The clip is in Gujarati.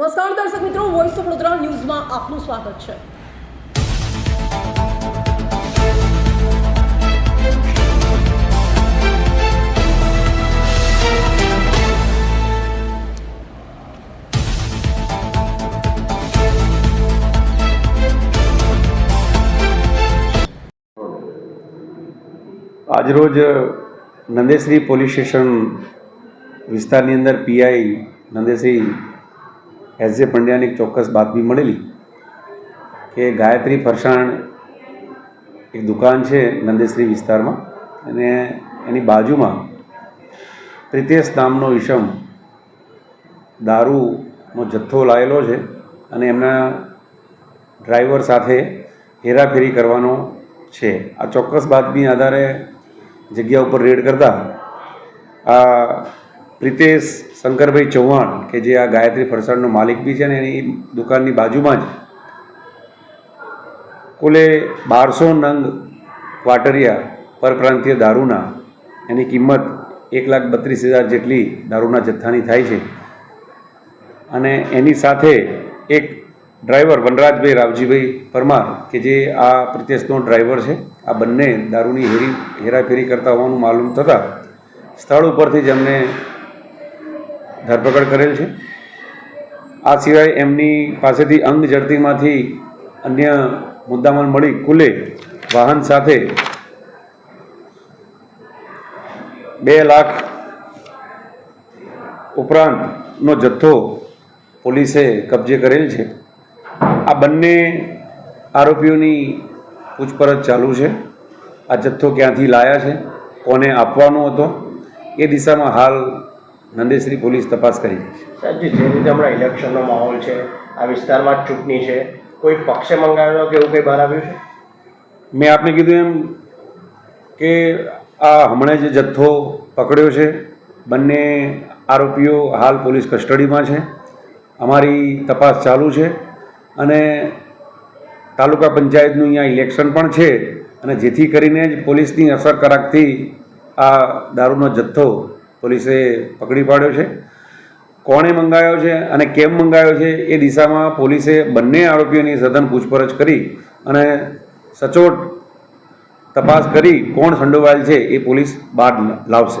વોઇસ ઓફ વડોદરા ન્યૂઝમાં આપનું સ્વાગત છે. આજરોજ નંદેશ્રી પોલીસ સ્ટેશન વિસ્તારની અંદર પીઆઈ નંદેશ્રી એસ જે પંડ્યાની ચોક્કસ બાતમી મળેલી કે ગાયત્રી ફરસાણ એક દુકાન છે નંદેશ્રી વિસ્તારમાં અને એની બાજુમાં પ્રિતેશ નામનો ઈશમ દારૂનો જથ્થો લાયેલો છે અને એમના ડ્રાઈવર સાથે હેરાફેરી કરવાનો છે. આ ચોક્કસ બાતમી આધારે જગ્યા ઉપર રેડ કરતા આ પ્રિતેશ શંકરભાઈ ચૌહાણ, કે જે આ ગાયત્રી ફરસાણનો માલિક બી છે ને એની દુકાનની બાજુમાં જ, કુલે બારસો નંગ ક્વાટરિયા પરપ્રાંતીય દારૂના, એની કિંમત એક લાખ બત્રીસ હજાર જેટલી દારૂના જથ્થાની થાય છે. અને એની સાથે એક ડ્રાઈવર વનરાજભાઈ રાવજીભાઈ પરમાર, કે જે આ પ્રિતેશનો ડ્રાઈવર છે, આ બંને દારૂની હેરી, હેરાફેરી કરતા હોવાનું માલુમ થતાં, સ્થળ ઉપરથી જ એમને ધરપકડ કરેલ છે. આ સિવાય એમની પાસેથી અંગ જડતીમાંથી અન્ય મુદ્દામાલ મળી કુલે વાહન સાથે બે લાખ ઉપરાંતનો જથ્થો પોલીસે કબજે કરેલ છે. આ બંને આરોપીઓની પૂછપરછ ચાલુ છે. આ જથ્થો ક્યાંથી લાયા છે? કોને આપવાનો હતો? એ દિશામાં હાલ નંદેશ્રી પોલીસ તપાસ કરી. સાહેબ જે રીતે હમણાં ઇલેક્શનનો માહોલ છે આ વિસ્તારમાં ચૂંટણી છે કોઈ પક્ષે મંગાવેલો કે એવું કંઈ બહાર આવ્યું છે? મેં આપને કીધું એમ કે આ હમણાં જે જથ્થો પકડ્યો છે બંને આરોપીઓ હાલ પોલીસ કસ્ટડીમાં છે. અમારી તપાસ ચાલુ છે અને તાલુકા પંચાયતનું અહીંયા ઇલેક્શન પણ છે અને જેથી કરીને જ પોલીસની અસરકારકથી આ દારૂનો જથ્થો પોલીસે પકડી પાડ્યો છે. કોણે મંગાવ્યો છે અને કેમ મંગાવ્યો છે એ દિશામાં પોલીસે બંને આરોપીઓની સઘન પૂછપરછ કરી અને સચોટ તપાસ કરી કોણ સંડોવાયેલ છે એ પોલીસ બહાર લાવશે.